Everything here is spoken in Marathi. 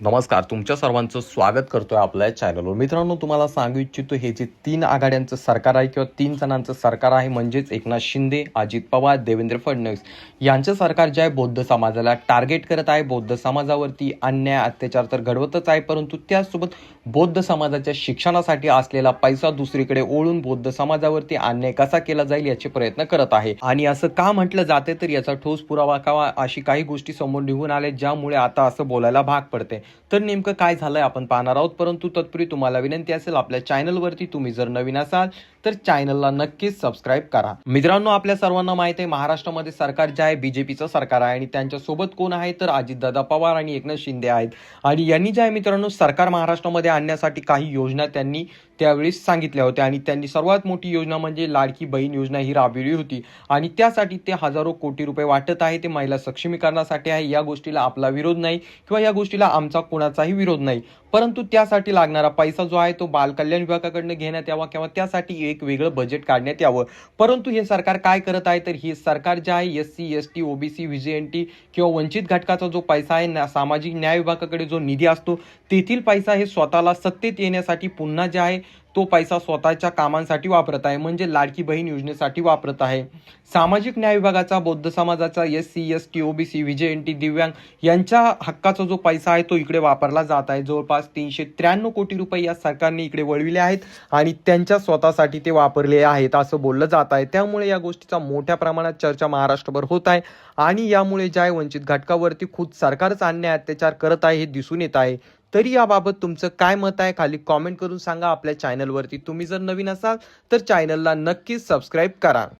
नमस्कार तुमच्या सर्वांचं स्वागत करतोय आपल्या चॅनलवर मित्रांनो तुम्हाला सांगू इच्छितो हे जे तीन आघाड्यांचं सरकार आहे किंवा तीन जणांचं सरकार आहे म्हणजेच एकनाथ शिंदे अजित पवार देवेंद्र फडणवीस यांचं सरकार जे आहे बौद्ध समाजाला टार्गेट करत आहे. बौद्ध समाजावरती अन्याय अत्याचार तर घडवतच आहे परंतु त्याचसोबत बौद्ध समाजाच्या शिक्षणासाठी असलेला पैसा दुसरीकडे ओळून बौद्ध समाजावरती अन्याय कसा केला जाईल याचे प्रयत्न करत आहे. आणि असं का म्हटलं जाते तर याचा ठोस पुरावा का अशी काही गोष्टी समोर निघून आले ज्यामुळे आता असं बोलायला भाग पडते. तर नेमकं काय झालंय आपण पाहणार आहोत. परंतु तत्पूर्वी तुम्हाला विनंती असेल आपल्या चॅनलवरती तुम्ही जर नवीन असाल तर चॅनलला नक्कीच सबस्क्राईब करा. मित्रांनो आपल्या सर्वांना माहीत आहे महाराष्ट्रामध्ये सरकार जे आहे बीजेपीचं सरकार आहे आणि त्यांच्यासोबत कोण आहे? तर अजितदादा पवार आणि एकनाथ शिंदे आहेत. आणि यांनी जे आहे मित्रांनो सरकार महाराष्ट्रामध्ये आणण्यासाठी काही योजना त्यांनी त्यावेळी सांगितल्या होत्या. आणि त्यांनी सर्वात मोठी योजना म्हणजे लाडकी बहीण योजना ही राबविली होती. आणि त्यासाठी ते हजारो कोटी रुपये वाटत आहे. ते महिला सक्षमीकरणासाठी आहे. या गोष्टीला आपला विरोध नाही किंवा या गोष्टीला आमचा कोणाचाही विरोध नाही. परंतु त्यासाठी लागणारा पैसा जो आहे तो बालकल्याण विभागाकडनं घेण्यात यावा किंवा त्यासाठी एक वेगळं बजेट काढण्यात यावं. परंतु हे सरकार काय करत आहे? तर हे सरकार जे आहे S C S T OBC VJNT किंवा वंचित घटकाचा जो पैसा आहे सामाजिक न्याय विभागाकडे जो निधी असतो तेथील पैसा हे स्वतःला सत्तेत येण्यासाठी पुन्हा जे आहे तो पैसा स्वतःच्या कामांसाठी वापरत आहे म्हणजे लाडकी बहीण योजनेसाठी वापरत आहे. सामाजिक न्याय विभागाचा बौद्ध समाजाचा S C S T OBC VJ N T दिव्यांग यांच्या हक्काचा जो पैसा आहे तो इकडे वापरला जात आहे. जवळपास तीनशे त्र्याण्णव कोटी रुपये या सरकारने इकडे वळविले आहेत आणि त्यांच्या स्वतःसाठी ते वापरले आहेत असं बोललं जात आहे. त्यामुळे या गोष्टीचा मोठ्या प्रमाणात चर्चा महाराष्ट्रभर होत आहे आणि यामुळे ज्या वंचित घटकावरती खुद सरकारच अन्याय अत्याचार करत आहे हे दिसून येत आहे. तरी याबाबत तुमचं काय मत आहे? खाली कॉमेंट करून सांगा आपल्या चॅनलवरती तुम्ही जर नवीन असाल तर चॅनलला नक्कीच सबस्क्राईब करा.